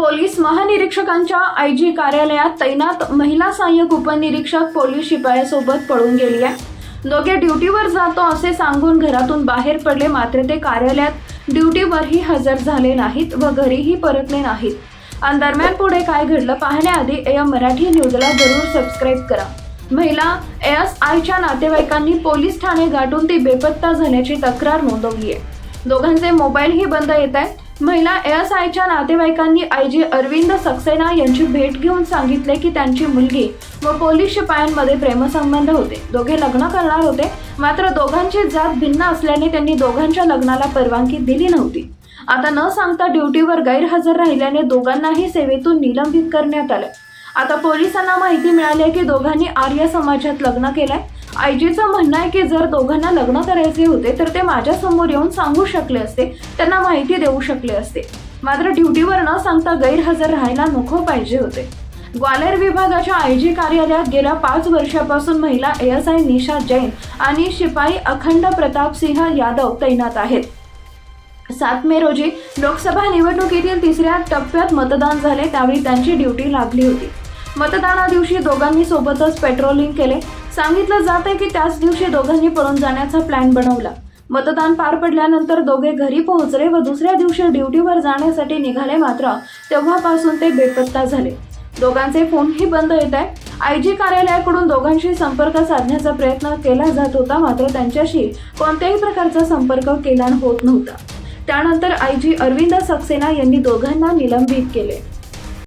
Police महानिरीक्षकांच्या I जी कार्यालयात तैनात महिला सहाय्यक उपनिरीक्षक पोलीस शिपायासोबत पळून गेली आहे. दोघे ड्युटीवर जातो असे सांगून घरातून बाहेर पडले मात्र ते कार्यालयात ड्युटीवरही हजर झाले नाहीत व घरीही परतले नाहीत. आणि दरम्यान पुढे काय घडलं पाहण्याआधी या मराठी न्यूजला जरूर सबस्क्राईब करा. महिला एस आयच्या नातेवाईकांनी पोलीस ठाणे गाठून ती बेपत्ता झाल्याची तक्रार नोंदवली आहे दोघांचे मोबाईलही बंद येत आहेत. महिला एस आयच्या नातेवाईकांनी आय जी अरविंद सक्सेना यांची भेट घेऊन सांगितले की त्यांची मुलगी व पोलीस शिपायांमध्ये प्रेमसंबंध होते. दोघे लग्न करणार होते मात्र दोघांची जात भिन्न असल्याने त्यांनी दोघांच्या लग्नाला परवानगी दिली नव्हती. आता न सांगता ड्युटीवर गैरहजर राहिल्याने दोघांनाही सेवेतून निलंबित करण्यात आलं. आता पोलिसांना माहिती मिळाली आहे की दोघांनी आर्य समाजात लग्न केलंय. आयजीचं म्हणणं आहे की जर दोघांना लग्न करायचे होते तर ते माझ्यासमोर येऊन सांगू शकले असते. त्यांना माहिती देऊ शकले असते. मात्र ड्युटीवर न सांगता गैरहजर राहायला नको पाहिजे होते. ग्वालेर विभागाच्या आय जी कार्यालयात गेल्या पाच वर्षापासून महिला एस आय निशा जैन आणि शिपाई अखंड प्रताप सिंह यादव तैनात आहेत. सात मे रोजी लोकसभा निवडणुकीतील तिसऱ्या टप्प्यात मतदान झाले त्यावेळी त्यांची ड्युटी लागली होती. मतदाना दिवशी दोघांनी सोबतच पेट्रोलिंग केले. सांगितलं जात आहे की त्याच दिवशी दोघांनी पळून जाण्याचा प्लॅन बनवला. मतदान पार पडल्यानंतर दोघे घरी पोहोचले व दुसऱ्या दिवशी ड्युटीवर जाण्यासाठी निघाले मात्र तेव्हापासून ते बेपत्ता झाले. दोघांचे फोनही बंद येत आहे. आय जी कार्यालयाकडून दोघांशी संपर्क साधण्याचा प्रयत्न केला जात होता मात्र त्यांच्याशी कोणत्याही प्रकारचा संपर्क केला होत नव्हता. त्यानंतर आय जी अरविंद सक्सेना यांनी दोघांना निलंबित केले.